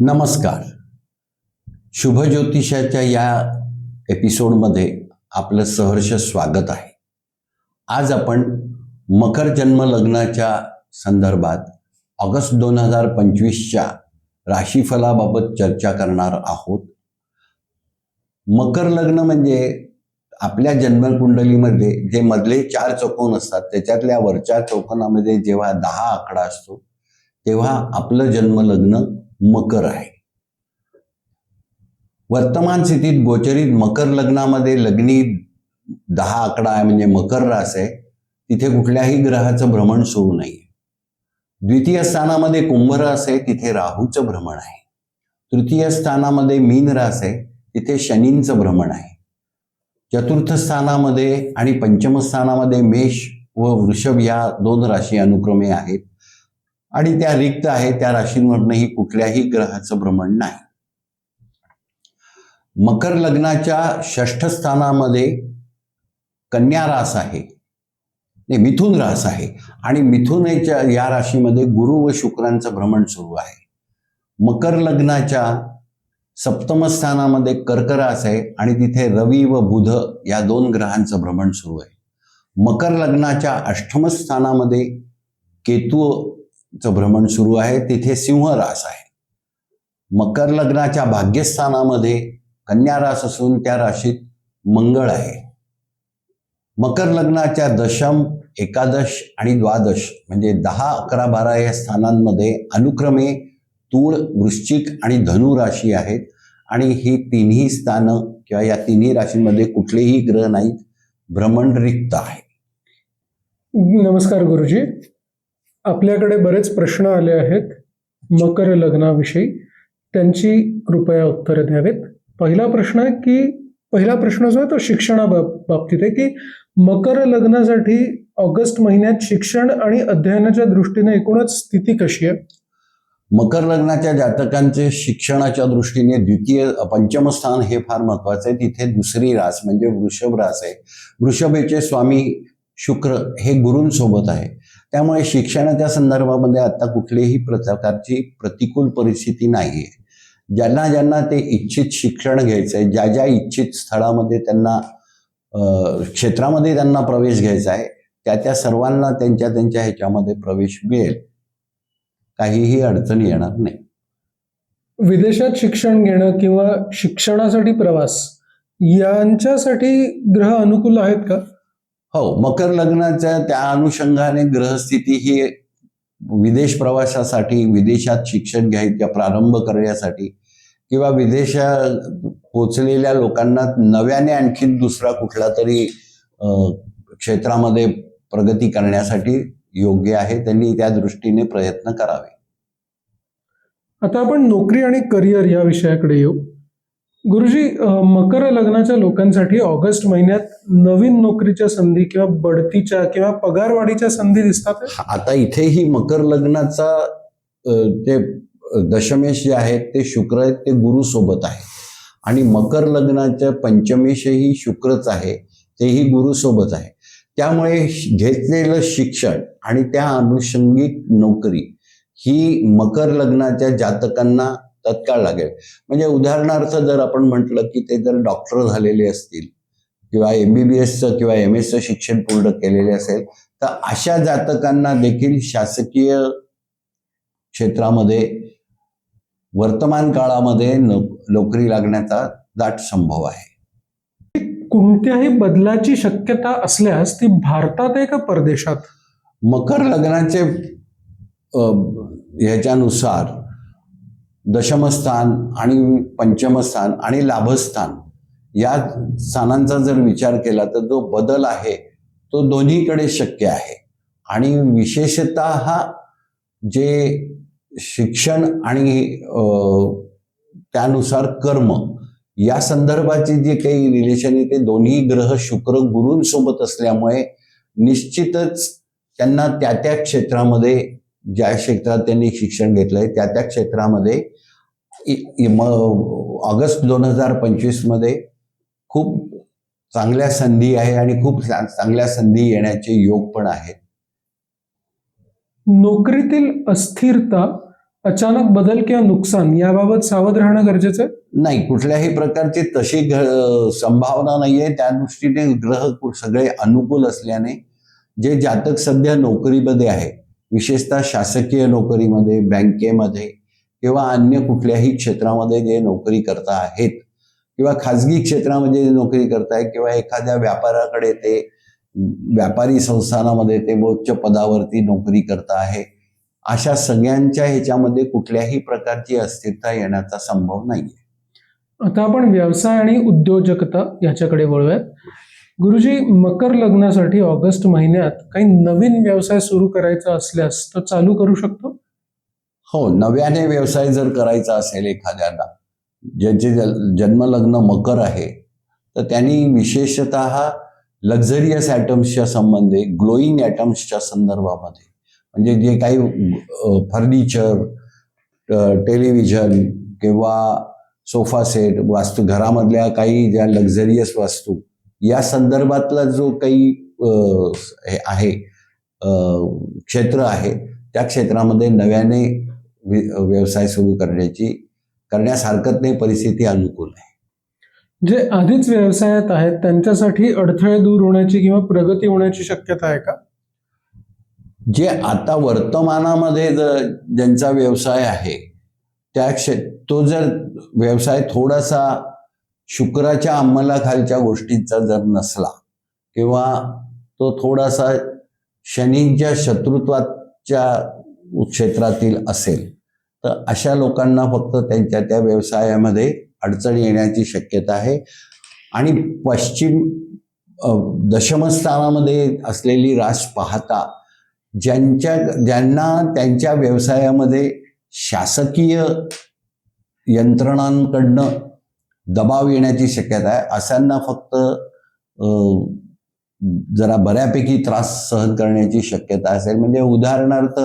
नमस्कार. शुभ ज्योतिषाच्या या एपिसोडमध्ये आपलं सहर्ष स्वागत आहे. आज आपण मकर जन्म लग्नाच्या संदर्भात ऑगस्ट दोन हजार पंचवीसच्या राशीफलाबाबत चर्चा करणार आहोत. मकर लग्न म्हणजे आपल्या जन्मकुंडलीमध्ये जे मधले चार चौकोन असतात त्याच्यातल्या वरच्या चौकोनामध्ये जेव्हा दहा आकडा असतो तेव्हा आपलं जन्म लग्न मकर आहे. वर्तमान स्थितीत गोचरीत मकर लग्नामध्ये लग्नी दहा आकडा आहे म्हणजे मकर रास आहे. तिथे कुठल्याही ग्रहाचं भ्रमण सुरू नाही द्वितीय स्थानामध्ये कुंभ रास आहे तिथे राहूचं भ्रमण आहे. तृतीय स्थानामध्ये मीन रास आहे तिथे शनींचं भ्रमण आहे. चतुर्थ स्थानामध्ये आणि पंचम स्थानामध्ये मेष व वृषभ या दोन राशी अनुक्रमे आहेत. आणि त्या रिक्त आहे त्या राशींवरनंही कुठल्याही ग्रहाचं भ्रमण नाही. मकर लग्नाच्या षष्ठ स्थानामध्ये कन्या रास आहे नाही मिथुन रास आहे आणि मिथुनेच्या या राशीमध्ये गुरु व शुक्रांचं भ्रमण सुरू आहे. मकर लग्नाच्या सप्तम स्थानामध्ये कर्क रास आहे आणि तिथे रवी व बुध या दोन ग्रहांचं भ्रमण सुरू आहे. मकर लग्नाच्या अष्टम स्थानामध्ये केतू चं भ्रमण सुरू आहे तिथे सिंह रास आहे. मकर लग्नाच्या भाग्यस्थानामध्ये कन्या रास असून त्या राशीत मंगळ आहे. मकर लग्नाच्या दशम एकादश आणि द्वादश म्हणजे दहा अकरा बारा या स्थानांमध्ये अनुक्रमे तूळ वृश्चिक आणि धनु राशी आहेत. आणि ही तिन्ही स्थानं किंवा या तिन्ही राशींमध्ये कुठलेही ग्रह नाहीत. भ्रमण रिक्त आहे नमस्कार गुरुजी. आपल्याकडे बरेच प्रश्न आले आहेत मकर लग्नाविषयी. त्यांची कृपया उत्तरं द्यावेत. पहिला प्रश्न आहे की पहिला प्रश्न जो आहे तो शिक्षणा बाबतीत आहे की मकर लग्नासाठी ऑगस्ट महिन्यात शिक्षण आणि अध्ययनाच्या दृष्टीने एकूणच स्थिती कशी आहे? मकर लग्नाच्या जातकांचे शिक्षणाच्या दृष्टीने द्वितीय पंचम स्थान हे फार महत्वाचं आहे. तिथे दुसरी रास म्हणजे वृषभ रास आहे. वृषभेचे स्वामी शुक्र हे गुरूंसोबत आहे. त्यामुळे शिक्षणाच्या संदर्भामध्ये आता कुठलीही प्रकारची प्रतिकूल परिस्थिती नाही आहे ज्यांना ज्यांना ते इच्छित शिक्षण घ्यायचं आहे ज्या ज्या इच्छित स्थळामध्ये त्यांना क्षेत्रामध्ये त्यांना प्रवेश घ्यायचा आहे त्या त्या सर्वांना त्यांच्या त्यांच्या ह्याच्यामध्ये प्रवेश मिळेल. काहीही अडचण येणार नाही. विदेशात शिक्षण घेणं किंवा शिक्षणासाठी प्रवास यांच्यासाठी ग्रह अनुकूल आहेत का? हो मकर लग्नाच्या त्या अनुषंगाने ग्रहस्थिती ही विदेश प्रवासासाठी विदेशात शिक्षण घ्यायच्या प्रारंभ करण्यासाठी किंवा विदेशात पोचलेल्या लोकांना नव्याने आणखीन दुसरा कुठला तरी क्षेत्रामध्ये प्रगती करण्यासाठी योग्य आहे त्यांनी त्या दृष्टीने प्रयत्न करावे. आता आपण नोकरी आणि करिअर या विषयाकडे येऊ. गुरुजी मकर लग्नाच्या लोकांसाठी ऑगस्ट महिन्यात नवीन नोकरीच्या संधी किंवा बढतीच्या किंवा पगारवाढीच्या संधी दिसतात? आता इथेही मकर लग्नाचा ते दशमेश जे आहेत ते शुक्र आहेत ते गुरु सोबत आहे. आणि मकर लग्नाच्या पंचमेशही शुक्रच आहे तेही गुरु सोबत आहे. त्यामुळे घेतलेलं शिक्षण आणि त्या अनुषंगिक नोकरी ही मकर लग्नाच्या जातकांना तत्काळ लागेल. म्हणजे उदाहरणार्थ जर आपण म्हटलं की ते जर डॉक्टर झालेले असतील किंवा एम बी बी एसचं किंवा एम एसचं शिक्षण पूर्ण केलेले असेल तर अशा जातकांना देखील शासकीय क्षेत्रामध्ये वर्तमान काळामध्ये नोक नोकरी लागण्याचा दाट संभव आहे. कोणत्याही बदलाची शक्यता असल्यास ती भारतात आहे का परदेशात? मकर लग्नाचे ह्याच्यानुसार दशमस्थान आणि पंचमस्थान आणि लाभस्थान या स्थानांचा जर विचार केला तर जो बदल आहे तो दोन्हीकडे शक्य आहे. आणि विशेषत जे शिक्षण आणि त्यानुसार कर्म या संदर्भाचे जे काही रिलेशन आहे ते दोन्ही ग्रह शुक्र गुरूंसोबत असल्यामुळे निश्चितच त्यांना त्या त्या क्षेत्रामध्ये ज्या क्षेत्रात त्यांनी शिक्षण घेतलंय त्या त्या क्षेत्रामध्ये ऑगस्ट दोन हजार पंचवीसमध्ये खूप चांगल्या संधी आहे आणि खूप चांगल्या संधी येण्याचे योग पण आहेत. नोकरीतील अस्थिरता अचानक बदल किंवा नुकसान याबाबत सावध राहणं गरजेचं आहे? नाही कुठल्याही प्रकारची तशी संभावना नाहीये. त्या दृष्टीने ग्रह सगळे अनुकूल असल्याने जे जातक सध्या नोकरीमध्ये आहे विशेषतः शासकीय नोकरीमध्ये बँकेमध्ये किंवा अन्य कुठल्याही क्षेत्रामध्ये जे नोकरी करता आहेत किंवा खाजगी क्षेत्रामध्ये जे नोकरी करताय किंवा एखाद्या व्यापाराकडे ते व्यापारी संस्थानामध्ये ते उच्च पदावरती नोकरी करता आहे अशा सगळ्यांच्या ह्याच्यामध्ये कुठल्याही प्रकारची अस्थिरता येण्याचा संभव नाही आता आपण व्यवसाय आणि उद्योजकता याच्याकडे वळूयात. गुरुजी मकर लग्नासाठी ऑगस्ट महिन्यात काही नवीन व्यवसाय सुरू करायचा असल्यास तो चालू करू शकतो? हो नव्याने व्यवसाय जर करायचा असेल एखाद्याला ज्यांचे जन्मलग्न मकर आहे तर त्यांनी विशेषत लक्झरियस ॲटम्सच्या संबंधी ग्लोईंग ॲटम्सच्या संदर्भामध्ये म्हणजे जे काही फर्निचर टेलिव्हिजन किंवा सोफा सेट वास्तू घरामधल्या काही ज्या लक्झरियस वास्तू या संदर्भातला जो काही हे आहे क्षेत्र आहे त्या क्षेत्रामध्ये नव्याने व्यवसाय सुरू करण्याची करण्यास हरकत नाही परिस्थिती अनुकूल आहे. जे आधीच व्यवसायात आहेत त्यांच्यासाठी अडथळे दूर होण्याची किंवा प्रगती होण्याची शक्यता आहे का? जे आता वर्तमानामध्ये जर ज्यांचा व्यवसाय आहे त्या क्षे तो जर व्यवसाय थोडासा शुक्राच्या अंमलाखालच्या गोष्टींचा जर नसला किंवा तो थोडासा शनींच्या शत्रुत्वाच्या क्षेत्रातील असेल तर अशा लोकांना फक्त त्यांच्या त्या व्यवसायामध्ये अडचण येण्याची शक्यता आहे. आणि पश्चिम दशमस्थानामध्ये असलेली रास पाहता ज्यांच्या ज्यांना त्यांच्या व्यवसायामध्ये शासकीय यंत्रणांकडनं दबाव येण्याची शक्यता आहे. अशांना फक्त जरा बऱ्यापैकी त्रास सहन करण्याची शक्यता असेल. म्हणजे उदाहरणार्थ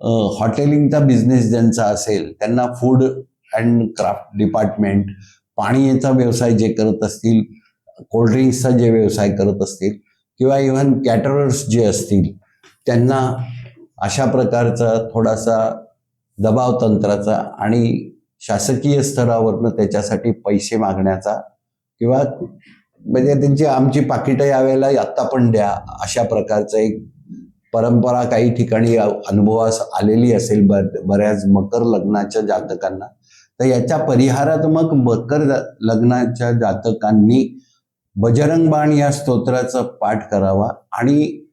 हॉटेलिंगचा बिझनेस ज्यांचा असेल त्यांना फूड अँड क्राफ्ट डिपार्टमेंट पाणीचा व्यवसाय जे करत असतील कोल्ड्रिंक्सचा जे व्यवसाय करत असतील किंवा इव्हन कॅटरर्स जे असतील त्यांना अशा प्रकारचा थोडासा दबाव तंत्राचा आणि शासकीय स्तरावरनं त्याच्यासाठी पैसे मागण्याचा किंवा म्हणजे त्यांची आमची पाकिटं यावेळेला आत्ता पण द्या अशा प्रकारचं एक परंपरा काही ठिकाणी अनुभवास आलेली असेल बऱ्याच मकर लग्नाच्या जातकांना तर याच्या परिहारात्मक मकर लग्नाच्या जातकांनी बजरंग बाण या स्तोत्राचा पाठ करावा आणि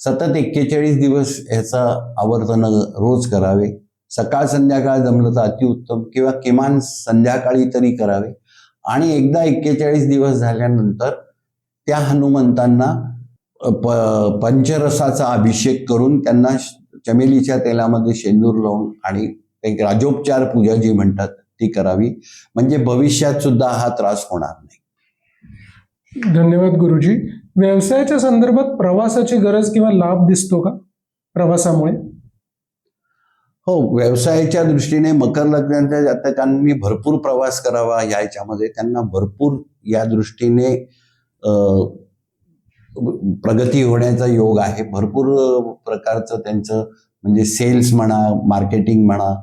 सतत एक्केचाळीस दिवस ह्याचा आवर्तन रोज करावे. सकाळ संध्याकाळ जमलं तर अतिउत्तम किंवा किमान संध्याकाळी तरी करावे. आणि एकदा एक्केचाळीस दिवस झाल्यानंतर त्या हनुमंतांना प पंचरसाचा अभिषेक करून त्यांना चमेलीच्या तेलामध्ये शेंदूर लावून आणि एक राजोपचार पूजा जी म्हणतात ती करावी. म्हणजे भविष्यात सुद्धा हा त्रास होणार नाही. धन्यवाद गुरुजी. व्यवसायाच्या संदर्भात प्रवासाची गरज किंवा लाभ दिसतो का? प्रवासामुळे? हो व्यवसायाच्या दृष्टीने मकर लग्नाच्या जातकांनी भरपूर प्रवास करावा या याच्यामध्ये. त्यांना भरपूर या दृष्टीने प्रगती होण्याचा योग आहे. भरपूर प्रकारचं त्यांचं म्हणजे सेल्स म्हणा मार्केटिंग म्हणा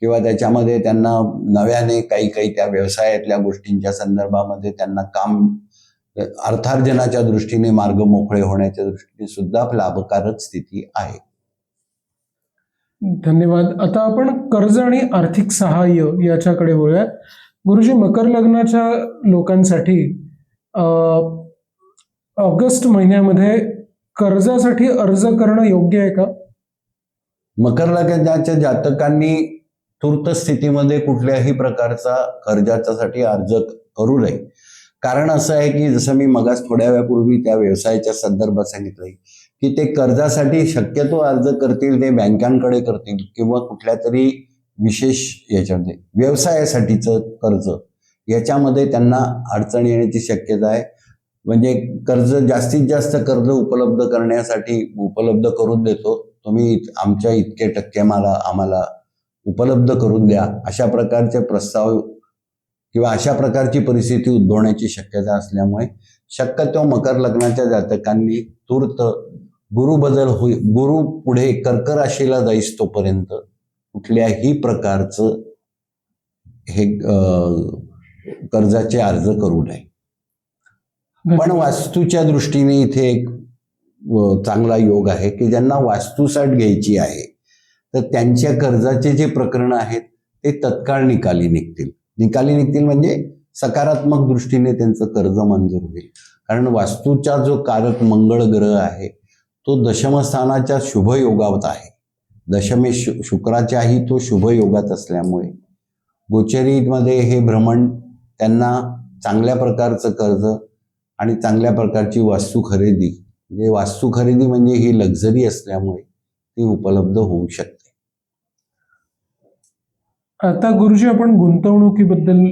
किंवा त्याच्यामध्ये त्यांना नव्याने काही काही त्या व्यवसायातल्या गोष्टींच्या संदर्भामध्ये त्यांना काम अर्थार्जनाच्या दृष्टीने मार्ग मोकळे होण्याच्या दृष्टीने सुद्धा लाभकारक स्थिती आहे. धन्यवाद. आता आपण कर्ज आणि आर्थिक सहाय्य याच्याकडे वळूयात. गुरुजी मकर लग्नाच्या लोकांसाठी ऑगस्ट महिन्यामध्ये कर्जासाठी अर्ज करणं योग्य आहे का? मकर लग्नाच्या जातकांनी तूर्त स्थितीमध्ये कुठल्याही प्रकारचा कर्जाच्यासाठी अर्ज करू नये. कारण असं आहे की जसं मी मगास थोड्या वेळापूर्वी त्या व्यवसायाच्या संदर्भात सांगितलंय की ते कर्जासाठी शक्यतो अर्ज करतील ते बँकांकडे करतील किंवा कुठल्या तरी विशेष याच्यामध्ये व्यवसायासाठीचं कर्ज. याच्यामध्ये त्यांना अडचण येण्याची शक्यता आहे. म्हणजे कर्ज जास्तीत जास्त कर्ज उपलब्ध करण्यासाठी उपलब्ध करून देतो. तुम्ही आमच्या इतके टक्के मला आम्हाला उपलब्ध करून द्या. अशा प्रकारचे प्रस्ताव किंवा अशा प्रकारची परिस्थिती उद्भवण्याची शक्यता असल्यामुळे शक्यतो मकर लग्नाच्या जातकांनी तूर्त गुरु बदल होई गुरु पुढे कर्क राशीला जाईस तोपर्यंत कुठल्याही प्रकारचं हे कर्जाचे अर्ज करू नये. पण वास्तूच्या दृष्टीने इथे एक चांगला योग आहे की ज्यांना वास्तूसाठ घ्यायची आहे तर त्यांच्या कर्जाचे जे प्रकरण आहेत ते तत्काळ निकाली निघतील. निकाली निघतील म्हणजे सकारात्मक दृष्टीने त्यांचं कर्ज मंजूर होईल. कारण वास्तूचा जो कारक मंगळ ग्रह आहे तो दशमस्थानाच्या शुभ योगात आहे. दशमे शु शुक्राच्याही तो शुभ योगात असल्यामुळे गोचरीमध्ये हे भ्रमण त्यांना चांगल्या प्रकारचं कर्ज आणि चांगल्या प्रकारची वास्तू खरेदी. म्हणजे वास्तू खरेदी म्हणजे ही लक्झरी असल्यामुळे ती उपलब्ध होऊ शकते. आता गुरुजी आपण गुंतवणुकीबद्दल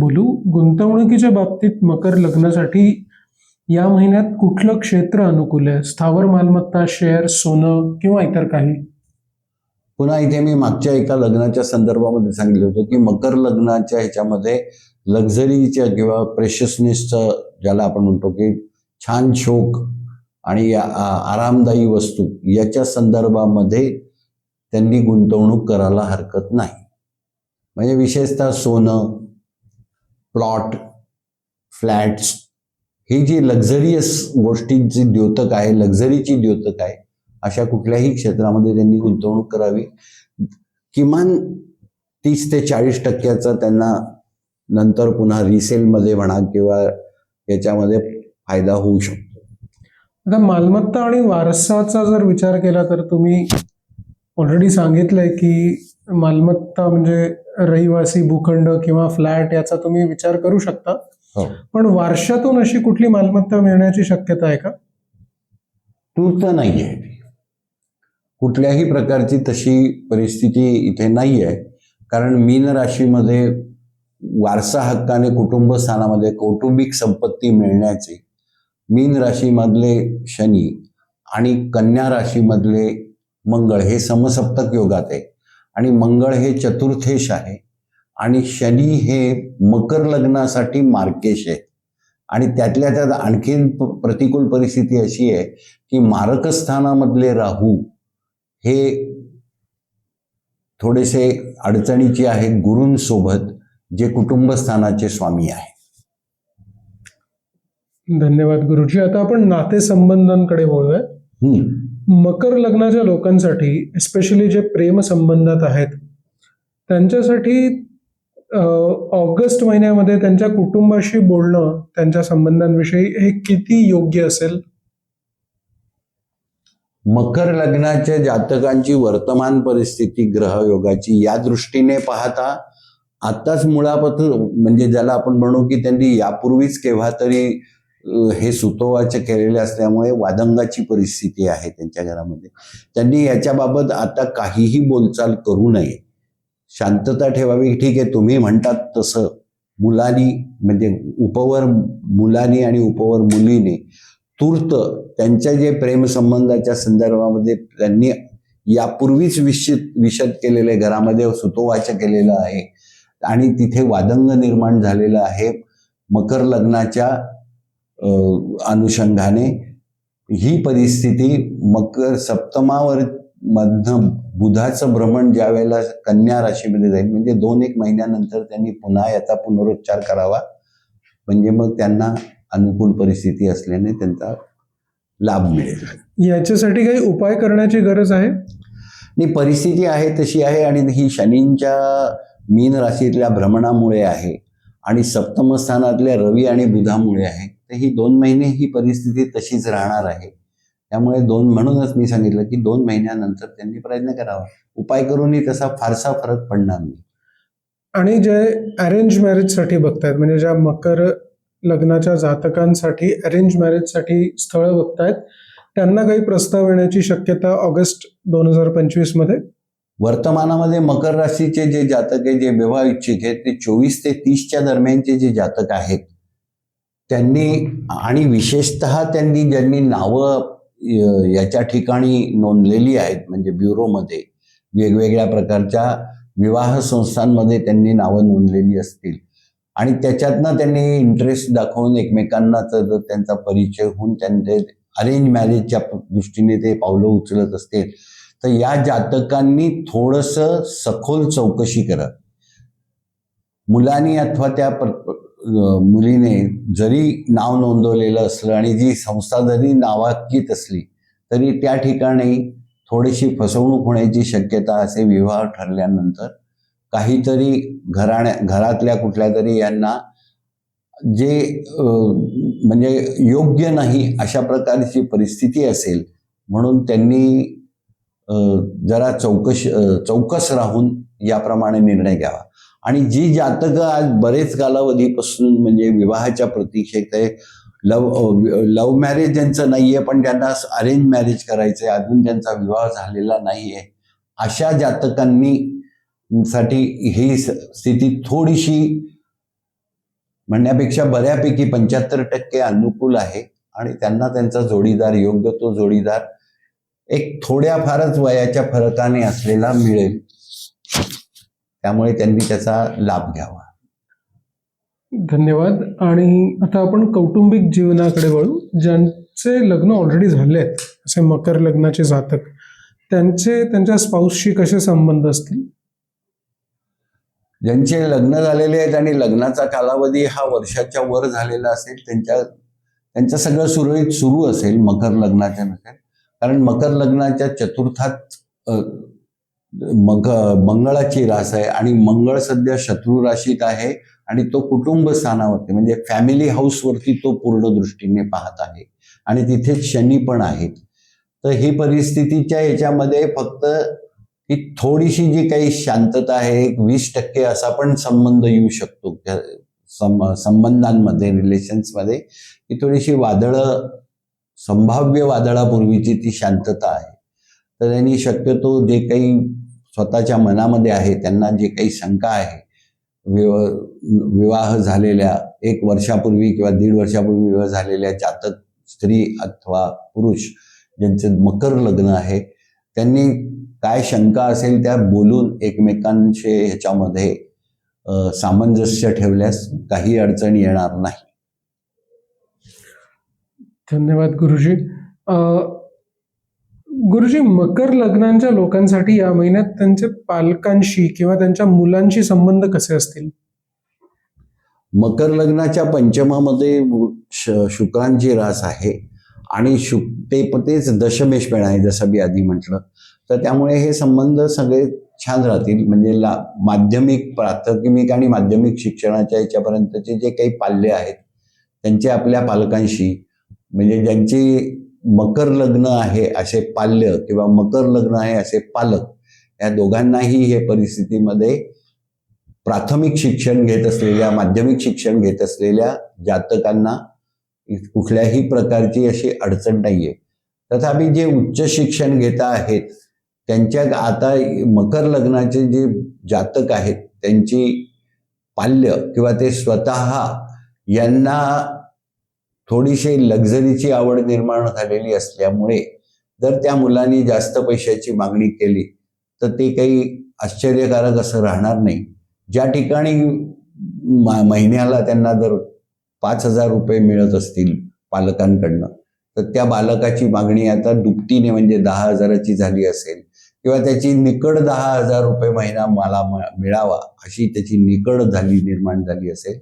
बोलू. गुंतवणुकीच्या बाबतीत मकर लग्नासाठी या महिन्यात कुठलं क्षेत्र अनुकूल आहे? स्थावर मालमत्ता शेअर सोनं किंवा इतर काही? पुन्हा इथे मी मागच्या एका लग्नाच्या संदर्भामध्ये सांगितलं होतं की मकर लग्नाच्या ह्याच्यामध्ये लक्झरीच्या किंवा प्रेशसनेसचा ज्याला आपण म्हणतो की छान शोक आणि या- आरामदायी वस्तू याच्या संदर्भामध्ये त्यांनी गुंतवणूक करायला हरकत नाही. म्हणजे विशेषतः सोनं प्लॉट फ्लॅट्स ही जी लक्झरियस गोष्टींची द्योतक आहे लक्झरीची द्योतक आहे अशा कुठल्याही क्षेत्रामध्ये त्यांनी गुंतवणूक करावी. किमान तीस ते चाळीस टक्क्याचा त्यांना नंतर पुन्हा रिसेलमध्ये म्हणा किंवा याच्यामध्ये फायदा होऊ शकतो. आता मालमत्ता आणि वारसाचा जर विचार केला तर तुम्ही ऑलरेडी सांगितलंय की मालमत्ता म्हणजे रहिवासी भूखंड किंवा फ्लॅट याचा तुम्ही विचार करू शकता. हो. पण वारशातून अशी कुठली मालमत्ता मिळण्याची शक्यता आहे का? तूर्त नाही आहे कुठल्याही प्रकारची तशी परिस्थिती इथे नाही आहे कारण मीन राशीमध्ये वारसा हक्काने कुटुंब स्थानामध्ये कौटुंबिक संपत्ती मिळण्याचे मीन राशीमधले शनी आणि कन्या राशीमधले मंगळ हे समसप्तक योगात आहे. आणि मंगळ हे चतुर्थेश आहे आणि शनी हे मकर लग्नासाठी मार्केश आहे. आणि त्यातल्या त्यात आणखीन प्रतिकूल परिस्थिती अशी आहे की मारकस्थानामधले राहू हे थोडेसे अडचणीचे आहे गुरूंसोबत. जे कुटुंबस्थानाचे स्वामी आहे धन्यवाद गुरुजी. आता आपण नातेसंबंधांकडे बोलूया. मकर लग्नाच्या लोकांसाठी एस्पेशली जे प्रेम संबंधात आहेत त्यांच्यासाठी ऑगस्ट महिन्यामध्ये त्यांच्या कुटुंबाशी बोलणं त्यांच्या संबंधांविषयी हे किती योग्य असेल? मकर लग्नाच्या जातकांची वर्तमान परिस्थिती ग्रहयोगाची या दृष्टीने पाहता आताच मुळापासून म्हणजे ज्याला आपण म्हणू की त्यांनी यापूर्वीच केव्हा तरी हे सुतोवाचे केलेले असल्यामुळे वादंगाची परिस्थिती आहे त्यांच्या घरामध्ये. त्यांनी याच्याबाबत आता काहीही बोलचाल करू नये. शांतता ठेवावी. ठीक आहे तुम्ही म्हणतात तसं. मुलांनी म्हणजे उपवर मुलांनी आणि उपवर मुलीने तूर्त त्यांच्या जे प्रेमसंबंधाच्या संदर्भामध्ये त्यांनी यापूर्वीच विषित विशद केलेले घरामध्ये सुतोवाच केलेलं आहे आणि तिथे वादंग निर्माण झालेलं आहे मकर लग्नाच्या अनुषंगाने. ही परिस्थिती मकर सप्तमावर मधनं बुधाचं भ्रमण ज्या वेळेला कन्या राशीमध्ये जाईल म्हणजे दोन एक महिन्यानंतर त्यांनी पुन्हा याचा पुनरुच्चार करावा. म्हणजे मग त्यांना अनुकूल परिस्थिती असल्याने त्यांचा लाभ मिळेल. याच्यासाठी काही उपाय करण्याची गरज आहे? आणि परिस्थिती आहे तशी आहे आणि ही शनींच्या मीन राशीतल्या भ्रमणामुळे आहे आणि सप्तमस्थानातल्या रवी आणि बुधामुळे आहे. तर ही दोन महिने ही परिस्थिती तशीच राहणार आहे. त्यामुळे दोन म्हणूनच मी सांगितलं की दोन महिन्यानंतर त्यांनी प्रयत्न करावा. उपाय करूनही तसा फारसा फरक पडणार नाही. आणि जे अरेंज मॅरेजसाठी बघतायत म्हणजे ज्या मकर लग्नाच्या जातकांसाठी अरेंज मॅरेजसाठी स्थळं बघतायत त्यांना काही प्रस्ताव येण्याची शक्यता ऑगस्ट दोन हजार पंचवीसमध्ये वर्तमानामध्ये मकर राशीचे जे जातक आहे जे विवाह इच्छित आहेत ते चोवीस ते तीसच्या दरम्यानचे जे जातक आहेत त्यांनी आणि विशेषतः त्यांनी ज्यांनी नावं याच्या ठिकाणी नोंदलेली आहेत म्हणजे ब्युरोमध्ये वेगवेगळ्या प्रकारच्या विवाह संस्थांमध्ये त्यांनी नावं नोंदलेली असतील. आणि त्याच्यातनं त्यांनी इंटरेस्ट दाखवून एकमेकांना तर त्यांचा परिचय होऊन त्यांचे अरेंज मॅरेजच्या दृष्टीने ते पावलं उचलत असतील तर या जातकांनी थोडंसं सखोल चौकशी करा. मुलांनी अथवा त्या प्र- मुलीने जरी नाव नोंदवलेलं असलं आणि जी संस्था जरी नावाकीत असली तरी त्या ठिकाणी थोडीशी फसवणूक होण्याची शक्यता असे विवाह ठरल्यानंतर काहीतरी घराण्या घरातल्या कुठल्या तरी यांना जे म्हणजे योग्य नाही अशा प्रकारची परिस्थिती असेल म्हणून त्यांनी जरा चौकश चौकस राहून याप्रमाणे निर्णय घ्यावा. आणि जी जातकं आज बरेच कालावधीपासून म्हणजे विवाहाच्या प्रतीक्षेत आहे लव लव्ह मॅरेज ज्यांचं नाहीये पण त्यांना अरेंज मॅरेज करायचंय अजून त्यांचा विवाह झालेला नाहीये अशा जातकांनी साठी ही स्थिती थोडीशी म्हणण्यापेक्षा बऱ्यापैकी पंच्याहत्तर टक्के अनुकूल आहे. आणि त्यांना त्यांचा जोडीदार योग्य तो जोडीदार एक थोड्या फारच वयाच्या फरकाने असलेला मिळेल. त्यामुळे त्यांनी त्याचा लाभ घ्यावा. धन्यवाद. आणि आता आपण कौटुंबिक जीवनाकडे वळू. ज्यांचे लग्न ऑलरेडी झाले आहेत असे मकर लग्नाचे जातक त्यांचे त्यांच्या स्पाऊसशी कसे संबंध असतील? ज्यांचे लग्न झालेले आहेत आणि लग्नाचा कालावधी हा वर्षाच्या वर झालेला असेल त्यांच्या त्यांचं सगळं सुरळीत सुरू असेल मकर लग्नाच्या नसेल कारण मकर लग्नाच्या चतुर्थात मग मंगळाची रास आहे आणि मंगळ सध्या शत्रू राशीत आहे आणि तो कुटुंब स्थानावरती म्हणजे फॅमिली हाऊसवरती तो पूर्ण दृष्टीने पाहत आहे. आणि तिथे शनी पण आहेत. तर ही परिस्थितीच्या याच्यामध्ये फक्त ही थोडीशी जी काही शांतता आहे एक वीस टक्के असा पण संबंध येऊ शकतो. त्या संबंधांमध्ये रिलेशन्समध्ये ही थोडीशी वादळं संभाव्य वादळापूर्वीची ती शांतता आहे. तर त्यांनी शक्यतो जे काही स्वतःच्या मनामध्ये आहे त्यांना जे काही शंका आहे विवा विवाह झालेल्या एक वर्षापूर्वी किंवा दीड वर्षापूर्वी विवाह झालेल्या जातक स्त्री अथवा पुरुष ज्यांचं मकर लग्न आहे त्यांनी काय शंका असेल त्या बोलून एकमेकांशी ह्याच्यामध्ये सामंजस्य ठेवल्यास काही अडचण येणार नाही. धन्यवाद गुरुजी. गुरुजी मकर लग्नांच्या लोकांसाठी या महिन्यात त्यांच्या पालकांशी किंवा त्यांच्या मुलांशी संबंध कसे असतील? मकर लग्नाच्या पंचमामध्ये शुक्रांची रास आहे आणि शुक ते तेच दशमेश आहे जसं मी आधी म्हटलं. तर त्यामुळे हे संबंध सगळे छान राहतील. म्हणजे ला माध्यमिक प्राथमिक आणि माध्यमिक शिक्षणाच्या याच्यापर्यंतचे जे काही पाल्य आहेत त्यांचे आपल्या पालकांशी म्हणजे ज्यांची मकर लग्न आहे असे पाल्य किंवा मकर लग्न आहे असे पालक या दोघांनाही हे परिस्थितीमध्ये प्राथमिक शिक्षण घेत असलेल्या माध्यमिक शिक्षण घेत असलेल्या जातकांना कुठल्याही प्रकारची अशी अडचण नाहीये. तथापि जे उच्च शिक्षण घेता आहेत त्यांच्या आता मकर लग्नाचे जे जातक आहेत त्यांची पाल्य किंवा ते स्वतः यांना थोडीशी लक्झरीची आवड निर्माण झालेली असल्यामुळे जर त्या मुलांनी जास्त पैशाची मागणी केली तर ते काही आश्चर्यकारक असं राहणार नाही. ज्या ठिकाणी महिन्याला त्यांना जर पाच हजार रुपये मिळत असतील पालकांकडनं तर त्या बालकाची मागणी आता दुपटीने म्हणजे दहा हजाराची झाली असेल किंवा त्याची निकड दहा हजार रुपये महिना मला मिळावा अशी त्याची निकड झाली निर्माण झाली असेल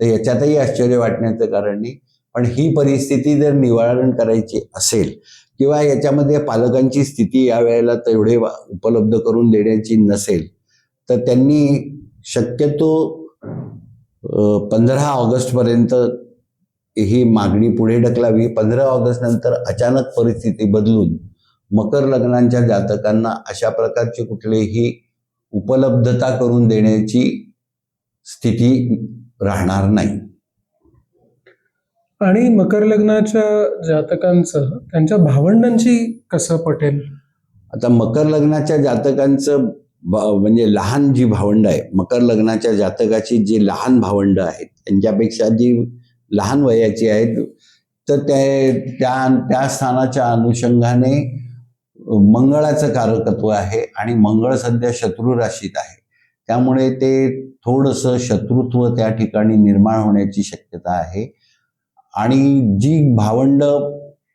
तर याच्यातही आश्चर्य वाटण्याचं कारण नाही. पण ही परिस्थिती जर निवारण करायची असेल किंवा याच्यामध्ये पालकांची स्थिती यावेळेला तेवढे वा- उपलब्ध करून देण्याची नसेल तर त्यांनी शक्यतो पंधरा ऑगस्टपर्यंत ही मागणी पुढे ढकलावी. पंधरा ऑगस्ट नंतर अचानक परिस्थिती बदलून मकर लग्नांच्या जातकांना अशा प्रकारची कुठलीही उपलब्धता करून देण्याची स्थिती राहणार नाही. आणि मकर लग्नाच्या जातकांचं त्यांच्या भावंडांची कसं पटेल? आता मकर लग्नाच्या जातकांचं म्हणजे लहान जी भावंड आहे मकर लग्नाच्या जातकाची जी लहान भावंड आहेत त्यांच्यापेक्षा जी लहान वयाची आहेत तर ते त्या त्या स्थानाच्या अनुषंगाने मंगळाचं कारकत्व आहे आणि मंगळ सध्या शत्रू राशीत आहे. त्यामुळे ते थोडंसं शत्रुत्व त्या ठिकाणी निर्माण होण्याची शक्यता आहे. आणि जी भावंड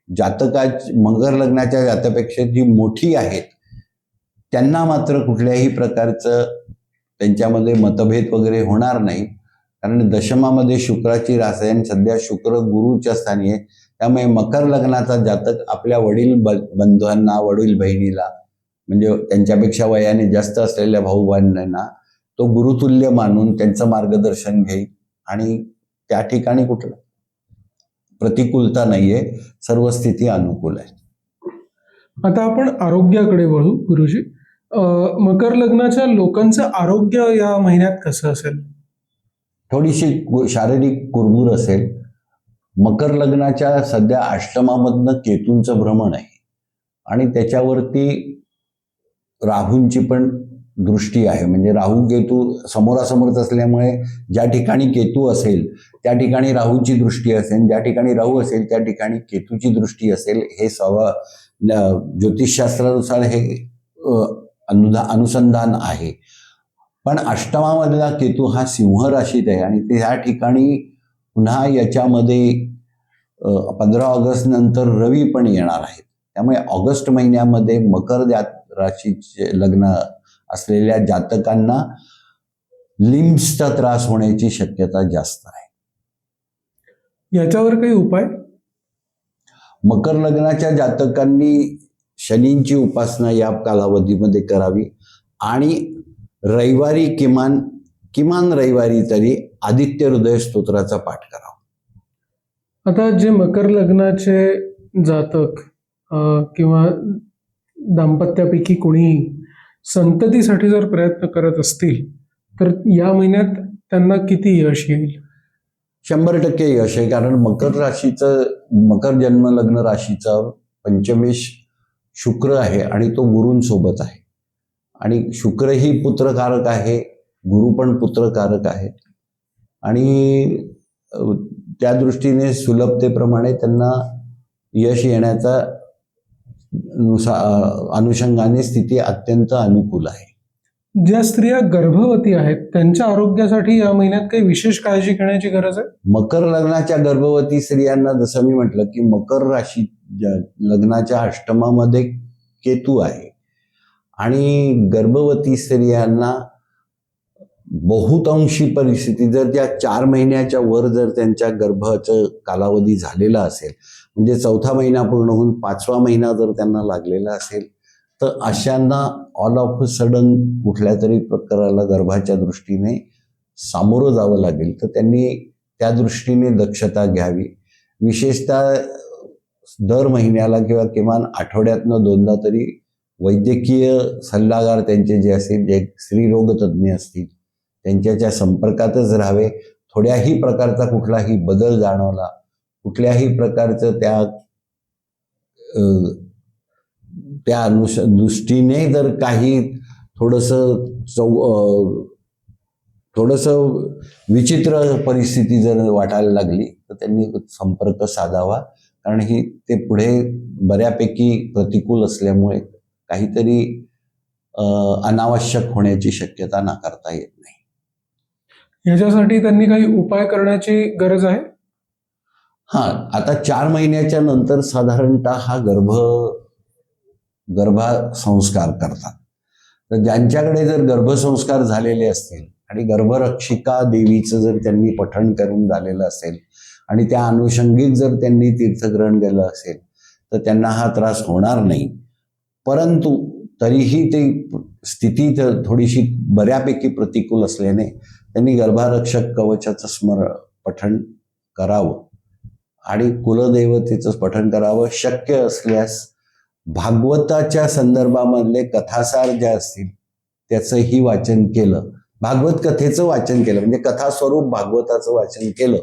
जातका मगर लग्नाच्या जातापेक्षा जी मोठी आहेत त्यांना मात्र कुठल्याही प्रकारचं त्यांच्यामध्ये मतभेद वगैरे होणार नाही. कारण दशमामध्ये शुक्राची रास आहे आणि सध्या शुक्र गुरुच्या स्थानी आहे. त्यामुळे मकर लग्नाचा जातक आपल्या वडील ब बंधूंना वडील बहिणीला म्हणजे त्यांच्यापेक्षा वयाने जास्त असलेल्या भाऊ बहिणींना तो गुरुतुल्य मानून त्यांचं मार्गदर्शन घेईल. आणि त्या ठिकाणी कुठलं? प्रतिकूलता नाहीये सर्व स्थिती अनुकूल आहे. आता आपण आरोग्याकडे वळू गुरुजी. मकर लग्नाच्या लोकांचं आरोग्य या महिन्यात कसं असेल? थोडीशी शारीरिक कुरबूर असेल. मकर लग्नाच्या सध्या अष्टमामधनं केतूंचं भ्रमण आहे. आणि त्याच्यावरती राहूंची पण दृष्टी आहे. म्हणजे राहू केतू समोरासमोरच असल्यामुळे ज्या ठिकाणी केतू असेल त्या ठिकाणी राहूची दृष्टी असेल ज्या ठिकाणी राहू असेल त्या ठिकाणी केतूची दृष्टी असेल हे सव ज्योतिषशास्त्रानुसार हे अनुधा अनुदा अनुसंधान आहे. पण अष्टमामधला केतू हा सिंह राशीत आहे आणि ते ह्या ठिकाणी पुन्हा याच्यामध्ये पंधरा ऑगस्ट नंतर रवी पण येणार आहेत. त्यामुळे ऑगस्ट महिन्यामध्ये मकर राशीचे लग्न असलेल्या जातकांना लिम्सचा त्रास होण्याची शक्यता जास्त आहे. याच्यावर काही उपाय? मकर लग्नाच्या जातकांनी शनींची उपासना या कालावधीमध्ये करावी आणि रविवारी किमान किमान रविवारी तरी आदित्य हृदय स्तोत्राचा पाठ करावा. आता जे मकर लग्नाचे जातक किंवा दाम्पत्यापैकी कोणी संततीसाठी जर प्रयत्न करत असतील तर या महिन्यात त्यांना किती यश येईल? शंभर टक्के यश आहे. कारण मकर राशीचं मकर जन्म लग्न राशीचा पंचमेश शुक्र आहे आणि तो गुरूंसोबत आहे. आणि शुक्रही पुत्रकारक आहे गुरु पण पुत्रकारक आहे. आणि त्या दृष्टीने सुलभतेप्रमाणे त्यांना यश येण्याचा नुसा अनुषंगाने स्थिती अत्यंत अनुकूल आहे. ज्या स्त्रिया गर्भवती आहेत त्यांच्या आरोग्यासाठी या महिन्यात काही विशेष काळजी घेण्याची गरज आहे? मकर लग्नाच्या गर्भवती स्त्रियांना जसं मी म्हटलं की मकर राशी लग्नाच्या अष्टमामध्ये केतू आहे. आणि गर्भवती स्त्रियांना बहुतांशी परिस्थिती जर त्या चार महिन्याच्या वर जर त्यांच्या गर्भाचं कालावधी झालेला असेल म्हणजे चौथा महिना पूर्ण होऊन पाचवा महिना जर त्यांना लागलेला असेल तर अशांना ऑल ऑफ सडन कुठल्या तरी प्रकाराला गर्भाच्या दृष्टीने सामोरं जावं लागेल तर त्यांनी त्या दृष्टीने दक्षता घ्यावी. विशेषतः दर महिन्याला किंवा किमान आठवड्यातनं दोनदा तरी वैद्यकीय सल्लागार त्यांचे जे असतील जे स्त्रीरोगतज्ञ असतील त्यांच्याच्या संपर्कातच राहावे. थोड्याही प्रकारचा कुठलाही बदल जाणवला कुठल्याही प्रकारचं त्या त्या अनुष दृष्टीने जर काही थोडंसं चौ अ, थोडंसं विचित्र परिस्थिती जर वाटायला लागली तर त्यांनी संपर्क साधावा. कारण ही ते पुढे बऱ्यापैकी प्रतिकूल असल्यामुळे काहीतरी अनावश्यक होण्याची शक्यता नाकारता येत नाही. याच्यासाठी त्यांनी काही उपाय करण्याची गरज आहे? हा आता चार महिन्याच्या नंतर साधारणतः हा गर्भ गर्भसंस्कार करतात. तर ज्यांच्याकडे जर गर्भसंस्कार झालेले असतील आणि गर्भरक्षिका देवीचं जर त्यांनी पठण करून झालेलं असेल आणि त्या अनुषंगिक जर त्यांनी तीर्थग्रहण केलं असेल तर त्यांना हा त्रास होणार नाही. परंतु तरीही ते स्थिती तर थोडीशी बऱ्यापैकी प्रतिकूल असल्याने त्यांनी गर्भारक्षक कवचाचं स्मरण पठण करावं. आणि कुलदैवतेचं पठण करावं शक्य असल्यास भागवताच्या संदर्भामधले कथासार ज्या असतील त्याचंही वाचन केलं. भागवत कथेचं वाचन केलं म्हणजे कथास्वरूप भागवताचं वाचन केलं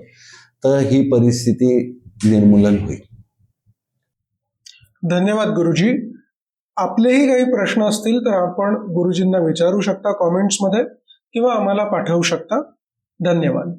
तर ही परिस्थिती निर्मूलन होईल. धन्यवाद गुरुजी. आपलेही काही प्रश्न असतील तर आपण गुरुजींना विचारू शकता कॉमेंट्समध्ये किंवा आम्हाला पाठवू शकता. धन्यवाद.